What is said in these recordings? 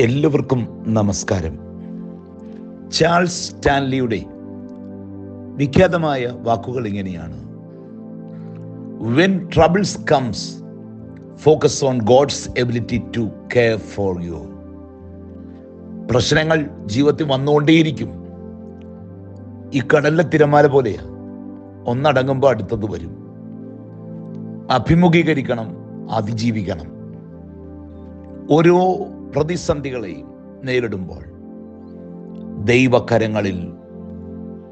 എല്ലാവർക്കും നമസ്കാരം. ചാൾസ് സ്റ്റാൻലിയുടെ വിഖ്യാതമായ വാക്കുകൾ ഇങ്ങനെയാണ്. When troubles comes focus on God's ability to care for you പ്രശ്നങ്ങൾ ജീവിതത്തിൽ വന്നുകൊണ്ടേയിരിക്കും. ഈ കടലിലെ തിരമാല പോലെയാ. ഒന്നടങ്ങുമ്പോൾ അടുത്തത് വരും. അഭിമുഖീകരിക്കണം അതിജീവിക്കണം. ഓരോ പ്രതിസന്ധികളെയും നേരിടുമ്പോൾ ദൈവകരങ്ങളിൽ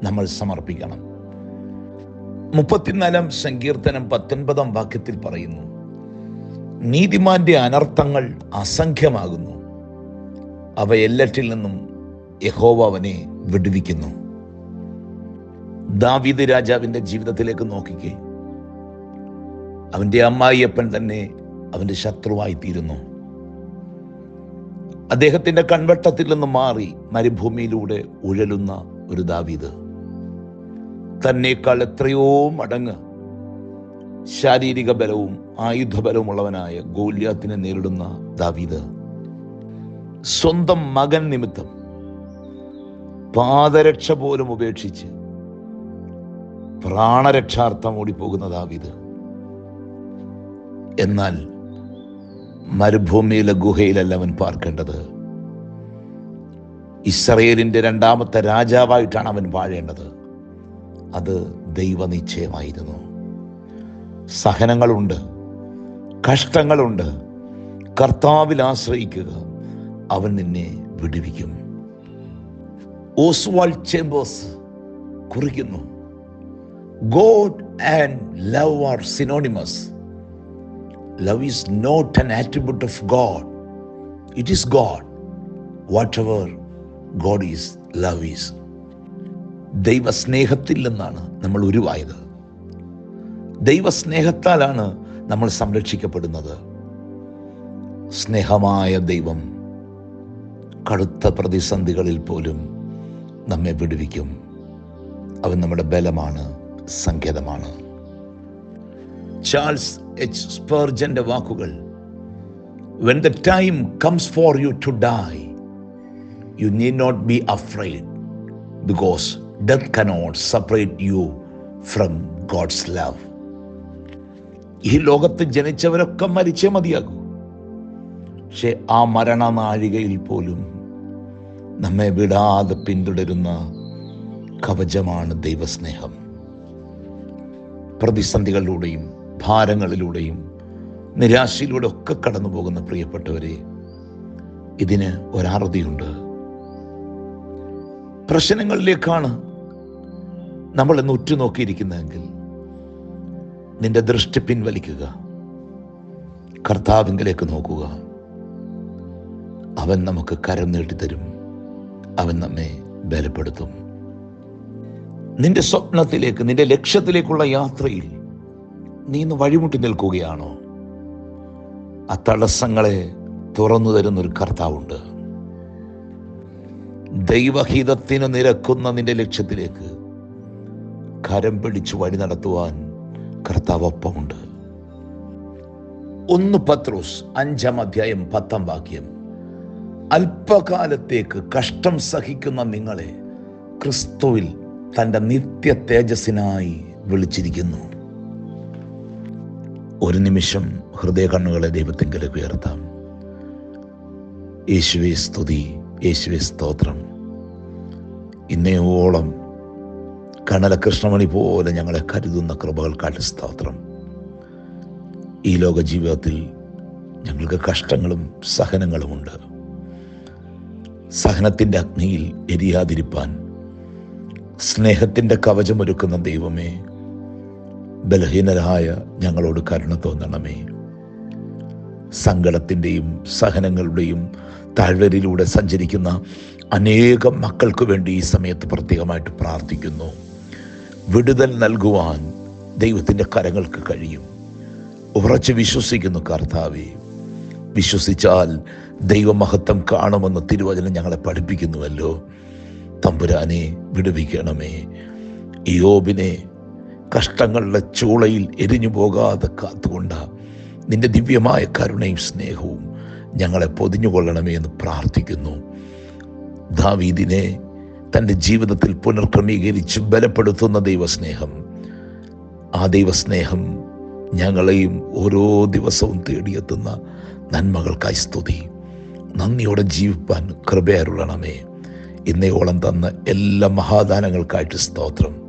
നമ്മൾ സമർപ്പിക്കണം. മുപ്പത്തിനാലാം സങ്കീർത്തനം പത്തൊൻപതാം വാക്യത്തിൽ പറയുന്നു നീതിമാന്റെ അനർത്ഥങ്ങൾ അസംഖ്യമാകുന്നു. അവ എല്ലാറ്റിൽ നിന്നും യഹോവ അവനെ വിടുവിക്കുന്നു. ദാവീദ് രാജാവിന്റെ ജീവിതത്തിലേക്ക് നോക്കിക്കേ. അവന്റെ അമ്മായിയപ്പൻ തന്നെ അവന്റെ ശത്രുവായി തീരുന്നു അദ്ദേഹത്തിന്റെ കൺവെട്ടത്തിൽ നിന്ന് മാറി മരുഭൂമിയിലൂടെ ഉഴലുന്ന ഒരു ദാവീദ്. തന്നേക്കാൾ എത്രയോ മടങ്ങ് ശാരീരിക ബലവും ആയുധബലവും ഉള്ളവനായ ഗോല്യാത്തിനെ നേരിടുന്ന ദാവീദ്. സ്വന്തം മകൻ നിമിത്തം പാദരക്ഷ പോലും ഉപേക്ഷിച്ച് പ്രാണരക്ഷാർത്ഥം ഓടിപ്പോകുന്ന ദാവീദ്. എന്നാൽ മരുഭൂമിയിലെ ഗുഹയിലല്ല അവൻ പാർക്കേണ്ടത്. ഇസ്രയേലിന്റെ രണ്ടാമത്തെ രാജാവായിട്ടാണ് അവൻ വാഴേണ്ടത്. അത് ദൈവനിശ്ചയമായിരുന്നു. സഹനങ്ങളുണ്ട് കഷ്ടങ്ങളുണ്ട്. കർത്താവിൽ ആശ്രയിക്കുക അവൻ നിന്നെ വിടുവിക്കും. ഓസ്വാൾ ചേംബേഴ്സ് കുറിക്കുന്നു. God and love are synonymous. Love is not an attribute of God. It is God. Whatever God is, love is. ദൈവസ്നേഹത്തിൽ നിന്നാണ് നമ്മൾ ഉരുവായത് ദൈവസ്നേഹത്താലാണ് നമ്മൾ സംരക്ഷിക്കപ്പെടുന്നത് സ്നേഹമായ ദൈവം കടുത്ത പ്രതിസന്ധികളിൽ പോലും നമ്മെ വിടുവിക്കും അവൻ നമ്മുടെ ബലമാണ് സങ്കേതമാണ് ചാൾസ് എച്ച് സ്പേർജന്റെ വാക്കുകൾ when the time comes for you to die you need not be afraid because death cannot separate you from God's love ഈ ലോകത്ത് ജനിച്ചവരൊക്കെ മരിച്ചേ മതിയാകൂ. പക്ഷെ ആ മരണനാഴികയിൽ പോലും നമ്മെ വിടാതെ പിന്തുടരുന്ന കവചമാണ് ദൈവസ്നേഹം. പ്രതിസന്ധികളിലൂടെയും ഭാരങ്ങളിലൂടെയും നിരാശയിലൂടെ ഒക്കെ കടന്നു പോകുന്ന പ്രിയപ്പെട്ടവരെ ഇതിന് ഒരാറുതിയുണ്ട് പ്രശ്നങ്ങളിലേക്കാണ് നമ്മൾ ഇന്ന് ഉറ്റുനോക്കിയിരിക്കുന്നതെങ്കിൽ നിന്റെ ദൃഷ്ടി പിൻവലിക്കുക കർത്താവിങ്കിലേക്ക് നോക്കുക. അവൻ നമുക്ക് കരം നീട്ടിത്തരും അവൻ നമ്മെ ബലപ്പെടുത്തും. നിന്റെ സ്വപ്നത്തിലേക്ക് നിന്റെ ലക്ഷ്യത്തിലേക്കുള്ള യാത്രയിൽ നീ ഇന്ന് വഴിമുട്ടി നിൽക്കുകയാണോ? ആ തടസ്സങ്ങളെ തുറന്നു തരുന്നൊരു കർത്താവുണ്ട്. ദൈവഹിതത്തിന് നിരക്കുന്ന നിന്റെ ലക്ഷ്യത്തിലേക്ക് കരം പിടിച്ച് വഴി നടത്തുവാൻ കർത്താവ് ഒപ്പമുണ്ട് ഒന്ന് പത്രോസ് അഞ്ചാം അധ്യായം പത്താം വാക്യം. അല്പകാലത്തേക്ക് കഷ്ടം സഹിക്കുന്ന നിങ്ങളെ ക്രിസ്തുവിൽ തന്റെ നിത്യ തേജസ്സിനായി വിളിച്ചിരിക്കുന്നു. ഒരു നിമിഷം ഹൃദയ കണ്ണുകളെ ദൈവത്തെങ്കിലേക്ക് ഉയർത്താം. യേശുവെ സ്തുതി യേശുവെ സ്തോത്രം. ഇന്നയോളം കണല കൃഷ്ണമണി പോലെ ഞങ്ങളെ കരുതുന്ന കൃപകൾക്കാട്ട് സ്തോത്രം. ഈ ലോക ജീവിതത്തിൽ ഞങ്ങൾക്ക് കഷ്ടങ്ങളും സഹനങ്ങളുമുണ്ട്. സഹനത്തിന്റെ അഗ്നിയിൽ എരിയാതിരിപ്പാൻ സ്നേഹത്തിന്റെ കവചമൊരുക്കുന്ന ദൈവമേ ബലഹീനരായ ഞങ്ങളോട് കരുണ തോന്നണമേ. സങ്കടത്തിന്റെയും സഹനങ്ങളുടെയും താഴ്വരയിലൂടെ സഞ്ചരിക്കുന്ന അനേകം മക്കൾക്ക് വേണ്ടി ഈ സമയത്ത് പ്രത്യേകമായിട്ട് പ്രാർത്ഥിക്കുന്നു. വിടുതൽ നൽകുവാൻ ദൈവത്തിന്റെ കരങ്ങൾക്ക് കഴിയും. ഉറച്ച് വിശ്വസിക്കുന്നു കർത്താവെ. വിശ്വസിച്ചാൽ ദൈവമഹത്വം കാണുമെന്ന് തിരുവചനം ഞങ്ങളെ പഠിപ്പിക്കുന്നുവല്ലോ. തമ്പുരാനെ വിടുവിക്കണമേ. യോബിനെ കഷ്ടങ്ങളുടെ ചൂളയിൽ എരിഞ്ഞു പോകാതെ കാത്തുകൊണ്ട നിന്റെ ദിവ്യമായ കരുണയും സ്നേഹവും ഞങ്ങളെ പൊതിഞ്ഞുകൊള്ളണമേ എന്ന് പ്രാർത്ഥിക്കുന്നു. ദാവീദിനെ തന്റെ ജീവിതത്തിൽ പുനർക്രമീകരിച്ച് ബലപ്പെടുത്തുന്ന ദൈവസ്നേഹം. ആ ദൈവസ്നേഹം ഞങ്ങളെയും ഓരോ ദിവസവും തേടിയെത്തുന്ന നന്മകൾക്കായി സ്തുതി. നന്ദിയോടെ ജീവിപ്പാൻ കൃപയരുളണമേ. ഇന്നയോളം തന്ന എല്ലാ മഹാദാനങ്ങൾക്കായിട്ട് സ്തോത്രം.